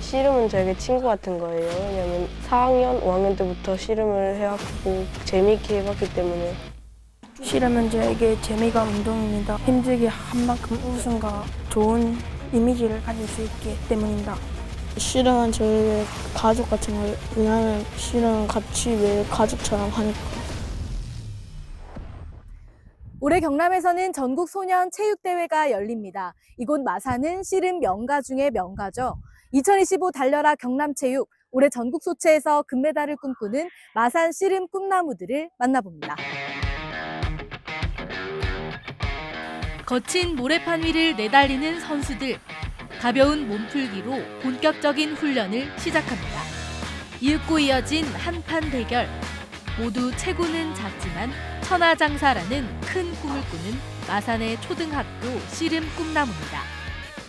씨름은 저에게 친구 같은 거예요. 왜냐면 4학년, 5학년 때부터 씨름을 해왔고 재미있게 해봤기 때문에 씨름은 저에게 재미가 운동입니다. 힘들게 한 만큼 우승과 좋은 이미지를 가질 수 있기 때문입니다. 씨름은 저에게 가족 같은 거예요. 왜냐하면 씨름은 같이 매일 가족처럼 하니까. 올해 경남에서는 전국 소년 체육대회가 열립니다. 이곳 마산은 씨름 명가 중의 명가죠. 2025 달려라 경남체육 올해 전국 소체에서 금메달을 꿈꾸는 마산 씨름 꿈나무들을 만나봅니다. 거친 모래판 위를 내달리는 선수들. 가벼운 몸풀기로 본격적인 훈련을 시작합니다. 이윽고 이어진 한판 대결. 모두 체구는 작지만 천하장사라는 큰 꿈을 꾸는 마산의 초등학교 씨름 꿈나무입니다.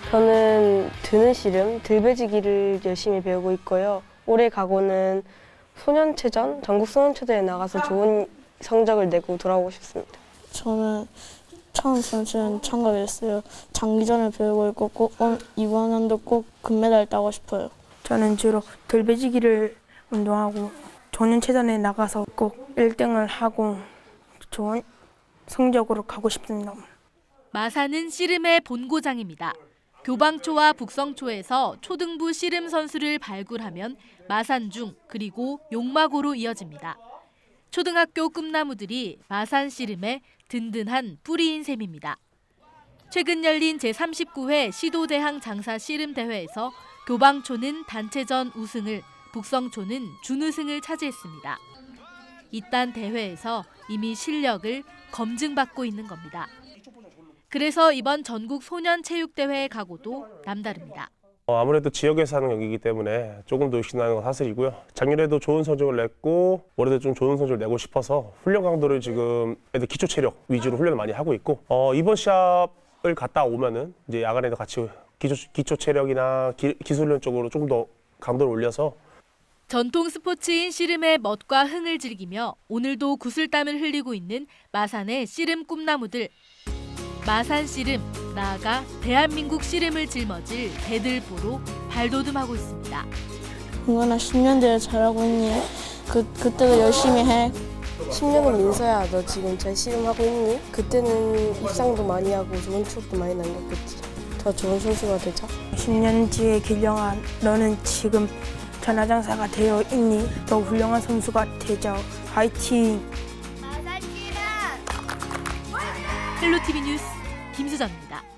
저는 드는 씨름, 들배지기를 열심히 배우고 있고요. 올해 각오는 소년체전, 전국 소년체대에 나가서 좋은 성적을 내고 돌아오고 싶습니다. 저는 처음 선수는 참가했어요. 장기전을 배우고 있고 꼭 온- 이번 연도 꼭 금메달 따고 싶어요. 저는 주로 들배지기를 운동하고 조년체전에 나가서 꼭 1등을 하고 좋은 성적으로 가고 싶습니다. 마산은 씨름의 본고장입니다. 교방초와 북성초에서 초등부 씨름 선수를 발굴하면 마산중 그리고 용마고로 이어집니다. 초등학교 꿈나무들이 마산 씨름의 든든한 뿌리인 셈입니다. 최근 열린 제39회 시도대항 장사 씨름 대회에서 교방초는 단체전 우승을, 북성초는 준우승을 차지했습니다. 이딴 대회에서 이미 실력을 검증받고 있는 겁니다. 그래서 이번 전국 소년 체육대회 각오도 남다릅니다. 어, 아무래도 지역에서 하는 경기이기 때문에 조금 더 욕심나는 건 사실이고요. 작년에도 좋은 성적을 냈고 올해도 좀 좋은 성적을 내고 싶어서 훈련 강도를 지금 애들 기초 체력 위주로 훈련을 많이 하고 있고 어, 이번 시합을 갔다 오면은 이제 야간에도 같이 기초, 기초 체력이나 기, 기술 훈련 쪽으로 조금 더 강도를 올려서 전통 스포츠인 씨름의 멋과 흥을 즐기며 오늘도 구슬땀을 흘리고 있는 마산의 씨름 꿈나무들. 마산 씨름, 나아가 대한민국 씨름을 짊어질 대들보로 발돋움하고 있습니다. 응원아 10년 뒤에 잘하고 있니? 그, 그때도 열심히 해. 10년은 민서야, 너 지금 잘 씨름하고 있니? 그때는 입상도 많이 하고 좋은 추억도 많이 남겼겠지. 더 좋은 선수가 되자. 10년 뒤에 길령아 너는 지금 전화장사가 되어 있니? 더 훌륭한 선수가 되자. 화이팅! 헬로티비 뉴스 김수정입니다.